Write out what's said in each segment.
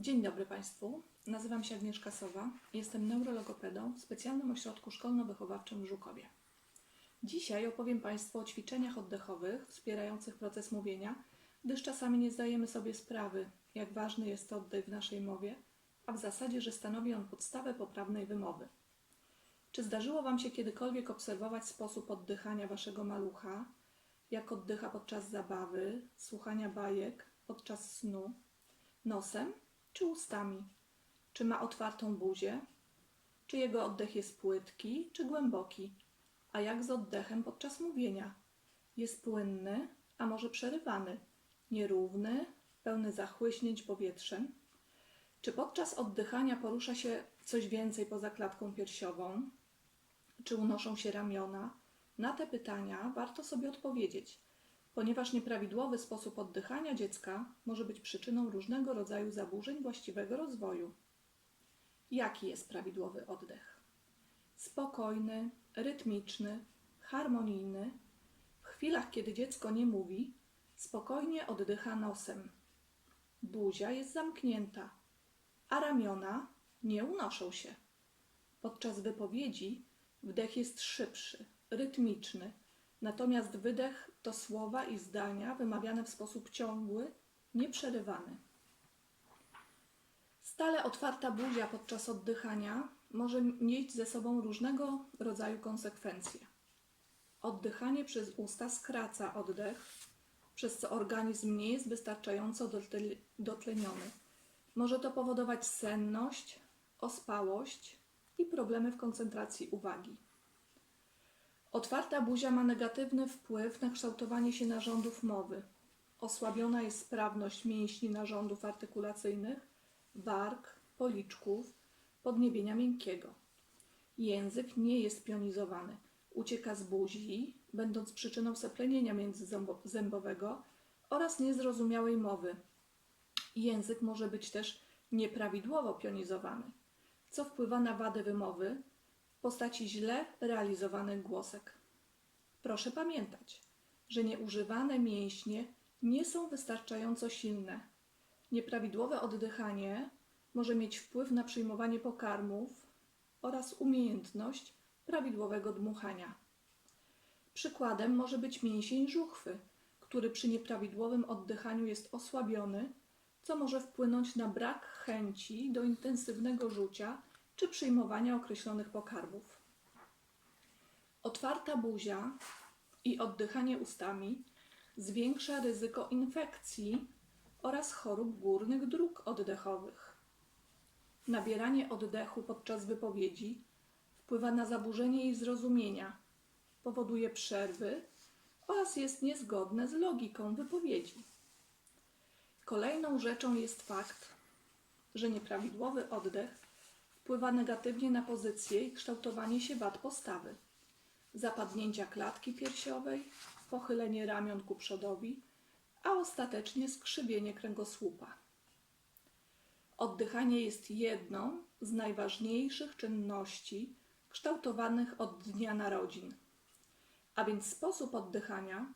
Dzień dobry Państwu. Nazywam się Agnieszka Sowa. Jestem neurologopedą w specjalnym ośrodku szkolno-wychowawczym w Żukowie. Dzisiaj opowiem Państwu o ćwiczeniach oddechowych wspierających proces mówienia, gdyż czasami nie zdajemy sobie sprawy, jak ważny jest oddech w naszej mowie, a w zasadzie, że stanowi on podstawę poprawnej wymowy. Czy zdarzyło Wam się kiedykolwiek obserwować sposób oddychania Waszego malucha, jak oddycha podczas zabawy, słuchania bajek, podczas snu? Nosem czy ustami? Czy ma otwartą buzię? Czy jego oddech jest płytki czy głęboki? A jak z oddechem podczas mówienia? Jest płynny, a może przerywany? Nierówny, pełny zachłyśnięć powietrzem? Czy podczas oddychania porusza się coś więcej poza klatką piersiową? Czy unoszą się ramiona? Na te pytania warto sobie odpowiedzieć, ponieważ nieprawidłowy sposób oddychania dziecka może być przyczyną różnego rodzaju zaburzeń właściwego rozwoju. Jaki jest prawidłowy oddech? Spokojny, rytmiczny, harmonijny. W chwilach, kiedy dziecko nie mówi, spokojnie oddycha nosem. Buzia jest zamknięta, a ramiona nie unoszą się. Podczas wypowiedzi wdech jest szybszy, rytmiczny, natomiast wydech to słowa i zdania wymawiane w sposób ciągły, nieprzerywany. Stale otwarta buzia podczas oddychania może nieść ze sobą różnego rodzaju konsekwencje. Oddychanie przez usta skraca oddech, przez co organizm nie jest wystarczająco dotle- dotleniony. Może to powodować senność, ospałość i problemy w koncentracji uwagi. Otwarta buzia ma negatywny wpływ na kształtowanie się narządów mowy. Osłabiona jest sprawność mięśni narządów artykulacyjnych, warg, policzków, podniebienia miękkiego. Język nie jest pionizowany, ucieka z buzi, będąc przyczyną seplenienia międzyzębowego oraz niezrozumiałej mowy. Język może być też nieprawidłowo pionizowany, co wpływa na wadę wymowy w postaci źle realizowanych głosek. Proszę pamiętać, że nieużywane mięśnie nie są wystarczająco silne. Nieprawidłowe oddychanie może mieć wpływ na przyjmowanie pokarmów oraz umiejętność prawidłowego dmuchania. Przykładem może być mięsień żuchwy, który przy nieprawidłowym oddychaniu jest osłabiony, co może wpłynąć na brak chęci do intensywnego rzucia czy przyjmowania określonych pokarmów. Otwarta buzia i oddychanie ustami zwiększa ryzyko infekcji oraz chorób górnych dróg oddechowych. Nabieranie oddechu podczas wypowiedzi wpływa na zaburzenie jej zrozumienia, powoduje przerwy oraz jest niezgodne z logiką wypowiedzi. Kolejną rzeczą jest fakt, że nieprawidłowy oddech wpływa negatywnie na pozycję i kształtowanie się wad postawy, zapadnięcia klatki piersiowej, pochylenie ramion ku przodowi, a ostatecznie skrzywienie kręgosłupa. Oddychanie jest jedną z najważniejszych czynności kształtowanych od dnia narodzin, a więc sposób oddychania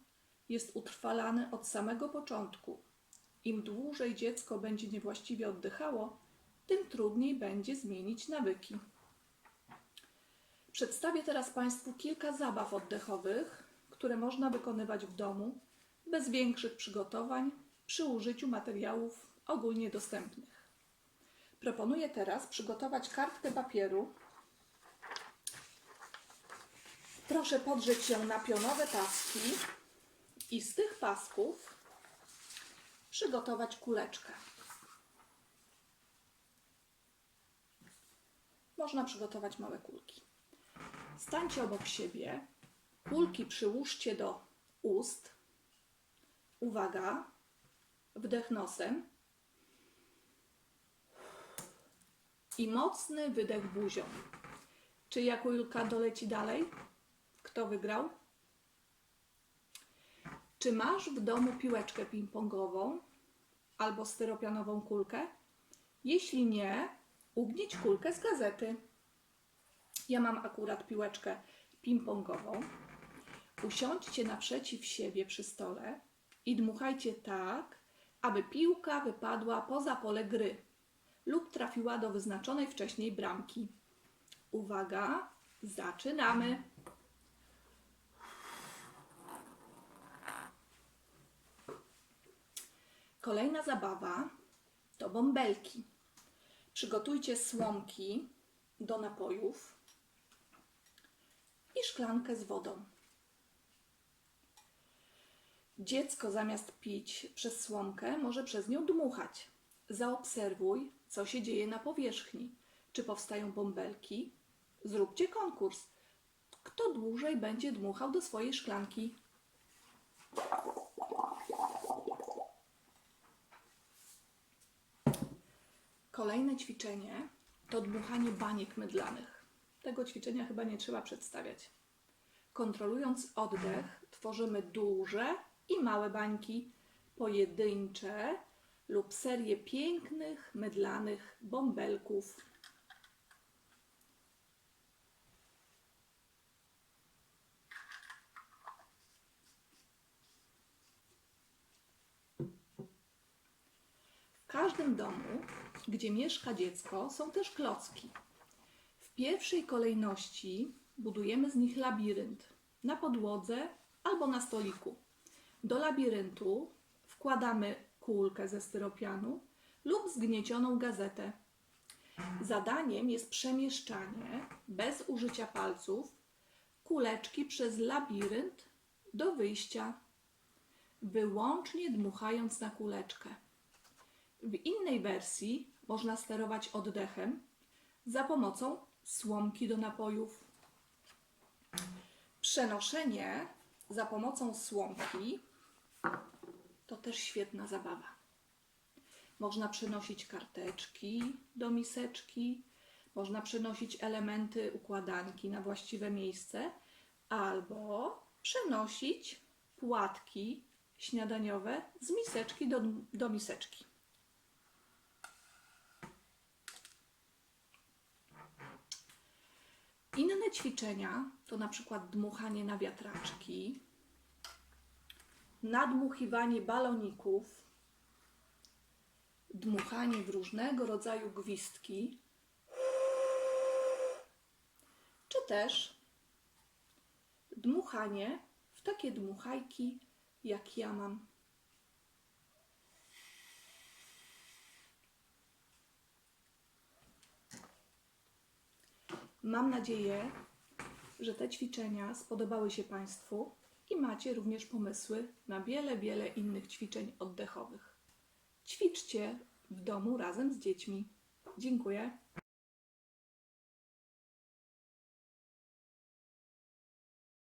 jest utrwalany od samego początku. Im dłużej dziecko będzie niewłaściwie oddychało, tym trudniej będzie zmienić nawyki. Przedstawię teraz Państwu kilka zabaw oddechowych, które można wykonywać w domu bez większych przygotowań przy użyciu materiałów ogólnie dostępnych. Proponuję teraz przygotować kartkę papieru. Proszę podrzeć ją na pionowe paski i z tych pasków przygotować kuleczkę. Można przygotować małe kulki. Stańcie obok siebie, kulki przyłóżcie do ust. Uwaga, wdech nosem i mocny wydech buzią. Czy jak kulka doleci dalej? Kto wygrał? Czy masz w domu piłeczkę ping-pongową albo styropianową kulkę? Jeśli nie, ugnieć kulkę z gazety. Ja mam akurat piłeczkę ping-pongową. Usiądźcie naprzeciw siebie przy stole i dmuchajcie tak, aby piłka wypadła poza pole gry. lub trafiła do wyznaczonej wcześniej bramki. Uwaga, zaczynamy. Kolejna zabawa to bąbelki. Przygotujcie słomki do napojów i szklankę z wodą. Dziecko zamiast pić przez słomkę może przez nią dmuchać. Zaobserwuj, co się dzieje na powierzchni. Czy powstają bąbelki? Zróbcie konkurs. Kto dłużej będzie dmuchał do swojej szklanki? Kolejne ćwiczenie to dmuchanie baniek mydlanych. Tego ćwiczenia chyba nie trzeba przedstawiać. Kontrolując oddech, tworzymy duże i małe bańki, pojedyncze lub serię pięknych, mydlanych bąbelków. Każdym domu, gdzie mieszka dziecko, są też klocki. W pierwszej kolejności budujemy z nich labirynt na podłodze albo na stoliku. Do labiryntu wkładamy kulkę ze styropianu lub zgniecioną gazetę. Zadaniem jest przemieszczanie bez użycia palców kuleczki przez labirynt do wyjścia, wyłącznie dmuchając na kuleczkę. W innej wersji można sterować oddechem za pomocą słomki do napojów. Przenoszenie za pomocą słomki to też świetna zabawa. Można przenosić karteczki do miseczki, można przenosić elementy układanki na właściwe miejsce, albo przenosić płatki śniadaniowe z miseczki do, do miseczki. Inne ćwiczenia to na przykład dmuchanie na wiatraczki, nadmuchiwanie baloników, dmuchanie w różnego rodzaju gwizdki, czy też dmuchanie w takie dmuchajki, jak ja mam. Mam nadzieję, że te ćwiczenia spodobały się Państwu i macie również pomysły na wiele, wiele innych ćwiczeń oddechowych. Ćwiczcie w domu razem z dziećmi. Dziękuję.